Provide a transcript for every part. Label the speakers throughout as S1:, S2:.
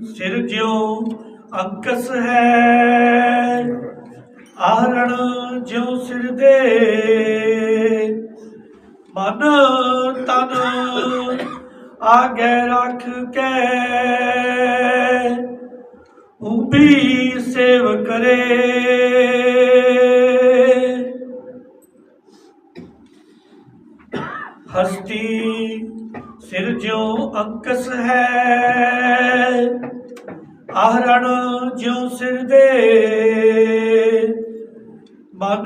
S1: ਸਿਰਜਿਓ ਅੰਕਸ ਹੈ। ਆਰਣ ਜਿਉ ਸਿਰ ਦੇ। ਮਨ ਤਨ ਆਗੇ ਰੱਖ ਕੇ। ਉਬੀ ਸੇਵ ਕਰੇ। ਹਸਤੀ ਸਿਰ ਜਿਉ ਅੰਕਸ ਹੈ। ਆਹਰਣ ਜਿਉ ਸਿਰ ਦੇ। ਮਨ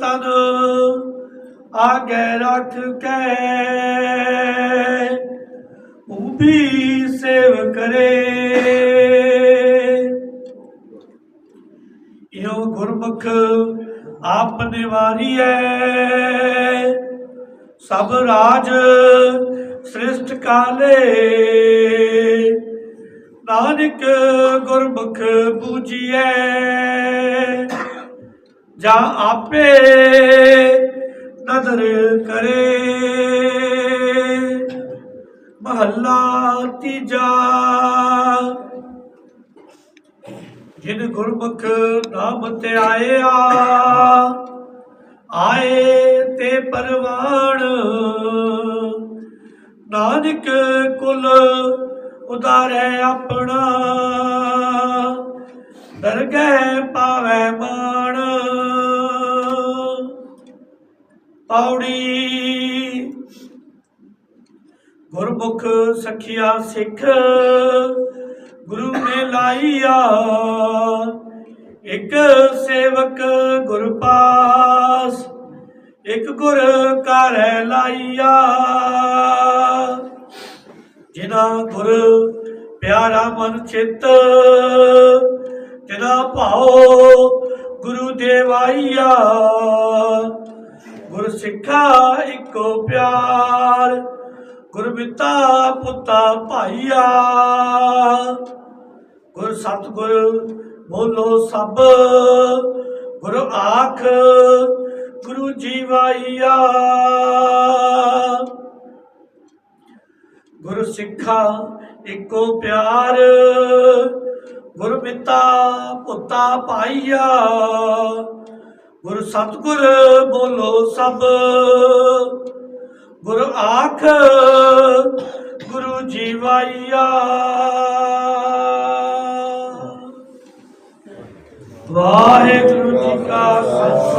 S1: ਤਨ ਆਗੇ ਰੱਖ ਕੇ। ਉਬੀ ਸੇਵ ਕਰੇ। ਇਹੋ ਗੁਰਮੁਖ ਆਪ ਨਿਵਾਰੀ ਹੈ ਸਭ ਰਾਜ ਸ੍ਰਿਸ਼ਟ ਕਾਲੇ। ਨਾਨਕ ਗੁਰਮੁਖ ਬੂਜੀਐ ਜਾ ਆਪੇ ਨਦਰ ਕਰੇ। ਮਹੱਲਾ ਤੀਜਾ। ਜਿਨ ਗੁਰਮੁਖ ਨਾਮ ਤੇ ਆਇਆ, ਆਏ ਤੇ ਪਰਵਾਣ। ਨਾਨਕ ਕੁਲ ਉਦਾਰੇ ਆਪਣਾ। ਦਰਗਹਿ ਪਾਵੇ ਮਾਣ। ਪੌੜੀ ਗੁਰਮੁਖ ਸਖਿਆ ਸਿੱਖ, ਗੁਰੂ ਨੇ ਲਾਈਆ। ਇੱਕ ਸੇਵਕ ਗੁਰ ਪਾਸ, ਇੱਕ ਗੁਰ ਘਰ ਲਾਈਆ। ਜਿਨਾ ਗੁਰ ਪਿਆਰਾ ਮਨ ਚਿੱਤ ਤਿਨਾ ਭਾਉ ਗੁਰੂ ਦੇਵਾਈਆ। ਗੁਰ ਸਿੱਖਾ ਇੱਕੋ ਪਿਆਰ, ਗੁਰ ਪਿਤਾ ਪੁੱਤਾ ਭਾਈਆ। ਗੁਰ ਸਤਿਗੁਰ ਬੋਲੋ ਸਭ, ਗੁਰ ਆਖ ਗੁਰੂ ਜੀਵਾਈਆ ਗੁਰ ਸਿੱਖਾ ਇੱਕੋ ਪਿਆਰ। ਗੁਰ ਪਿਤਾ ਪੁੱਤਾ ਭਾਈਆ ਗੁਰ ਸਤਿਗੁਰ ਬੋਲੋ ਸਭ। ਗੁਰ ਆਖ ਗੁਰੂ ਜੀਵਾਈਆ ਵਾਹਿਗੁਰੂ ਜੀ ਕਾ ਖਾਲਸਾ।